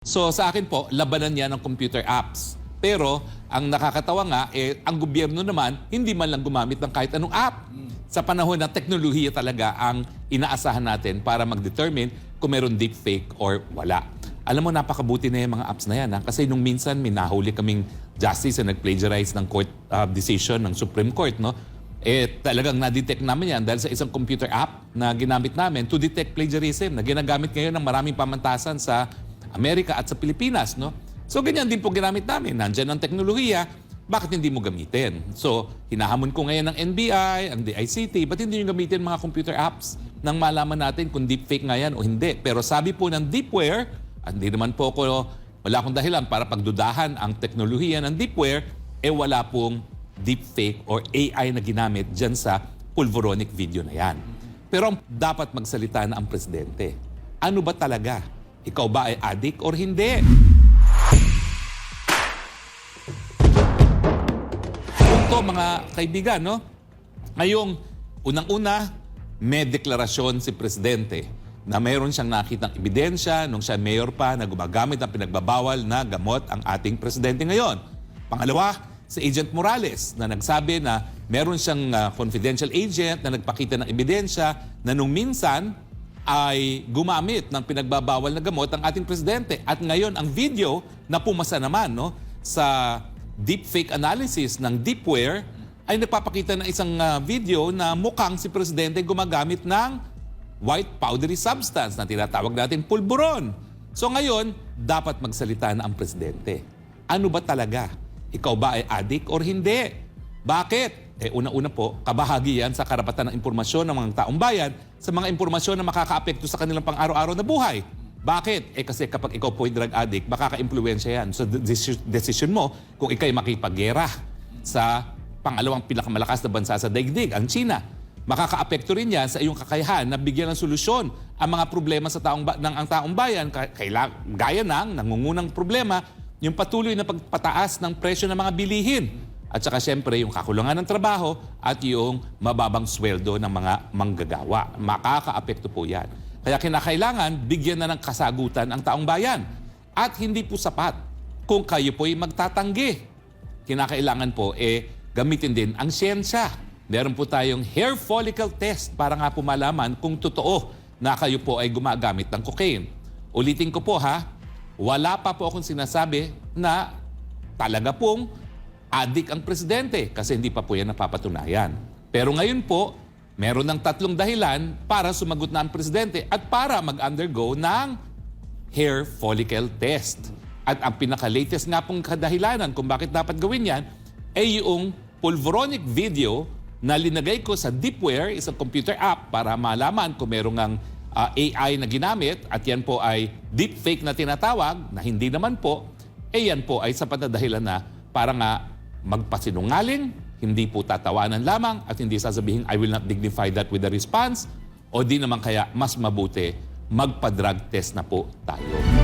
So sa akin po, labanan yan ng computer apps. Pero ang nakakatawa nga, eh, ang gobyerno naman, hindi man lang gumamit ng kahit anong app. Sa panahon na teknolohiya talaga ang inaasahan natin para mag-determine kung meron deepfake or wala. Alam mo, napakabuti na yung mga apps na yan. Ha? Kasi nung minsan, may nahuli kaming justice na nag-plagiarize ng court uh, decision ng Supreme Court. No? Eh, talagang na-detect namin yan dahil sa isang computer app na ginamit namin to detect plagiarism na ginagamit ngayon ng maraming pamantasan sa Amerika at sa Pilipinas. No? So ganyan din po ginamit namin. Nandyan ang teknolohiya, bakit hindi mo gamitin? So, hinahamon ko ngayon ng NBI, ang DICT, ba't hindi nyo gamitin mga computer apps nang malaman natin kung deepfake nga yan o hindi? Pero sabi po ng Deepware, hindi naman po ako, wala akong dahilan para pagdudahan ang teknolohiya ng Deepware, eh wala pong deepfake or AI na ginamit dyan sa pulvoronic video na yan. Pero dapat magsalita na ang presidente. Ano ba talaga? Ikaw ba ay addict or hindi? Punto mga kaibigan, no? Ngayong unang-una, may deklarasyon si Presidente na mayroon siyang nakitang ebidensya nung siya mayor pa na gumagamit ng pinagbabawal na gamot ang ating Presidente ngayon. Pangalawa, si Agent Morales na nagsabi na meron siyang ah, confidential agent na nagpakita ng ebidensya na nung minsan ay gumamit ng pinagbabawal na gamot ang ating presidente. At ngayon, ang video na pumasa naman no, sa deepfake analysis ng Deepware ay nagpapakita ng isang ah, video na mukhang si presidente gumagamit ng white powdery substance na tinatawag natin pulburon. So ngayon, dapat magsalita na ang presidente. Ano ba talaga? Ikaw ba ay addict or hindi? Bakit? Eh, una-una po, kabahagi yan sa karapatan ng impormasyon ng mga taong bayan sa mga impormasyon na makakaapekto sa kanilang pang-araw-araw na buhay. Bakit? Eh kasi kapag ikaw po ay drug addict, makaka-impluensya yan desi- decision mo kung ikay makipaggera sa pangalawang pinakamalakas na bansa sa daigdig, ang China. Makakaapekto rin yan sa iyong kakayahan na bigyan ng solusyon ang mga problema sa taong ng ang taong bayan, Ka- kaila, gaya ng nangungunang problema, yung patuloy na pagpataas ng presyo ng mga bilihin. At saka siyempre yung kakulangan ng trabaho at yung mababang sweldo ng mga manggagawa. Makakaapekto po yan. Kaya kinakailangan bigyan na ng kasagutan ang taong bayan. At hindi po sapat kung kayo po'y magtatanggi. Kinakailangan po eh gamitin din ang siyensya. Meron po tayong hair follicle test para nga po malaman kung totoo na kayo po ay gumagamit ng cocaine. Ulitin ko po ha, wala pa po akong sinasabi na talaga pong adik ang presidente kasi hindi pa po yan napapatunayan. Pero ngayon po, meron ng tatlong dahilan para sumagot na ang presidente at para mag-undergo ng hair follicle test. At ang pinaka-latest nga pong kadahilanan kung bakit dapat gawin yan ay yung pulvoronic video na linagay ko sa Deepware, isang computer app para malaman kung merong ang ah, AI na ginamit at yan po ay deepfake na tinatawag na hindi naman po, eh yan po ay sapat na dahilan na para nga magpasinungaling, hindi po tatawanan lamang at hindi sasabihin, I will not dignify that with a response o di naman kaya mas mabuti magpa-drug test na po tayo.